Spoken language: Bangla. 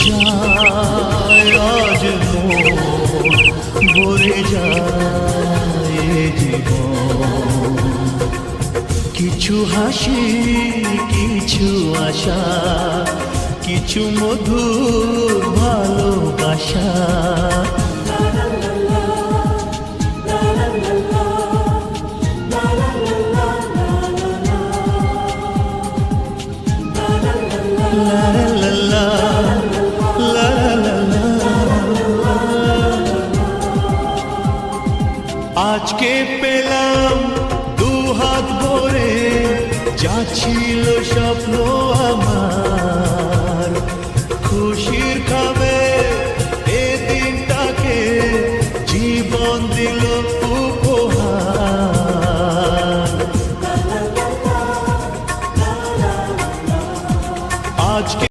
যায় আজ মন ভরে কিছু হাসি কিছু আশা কিছু মধুর ভালোবাসা আজকে পেলাম দু হাত ভরে, যা স্বপ্ন আমার। খুশির খাবে এ দিনটাকে জীবন দিল উপহার। আজকে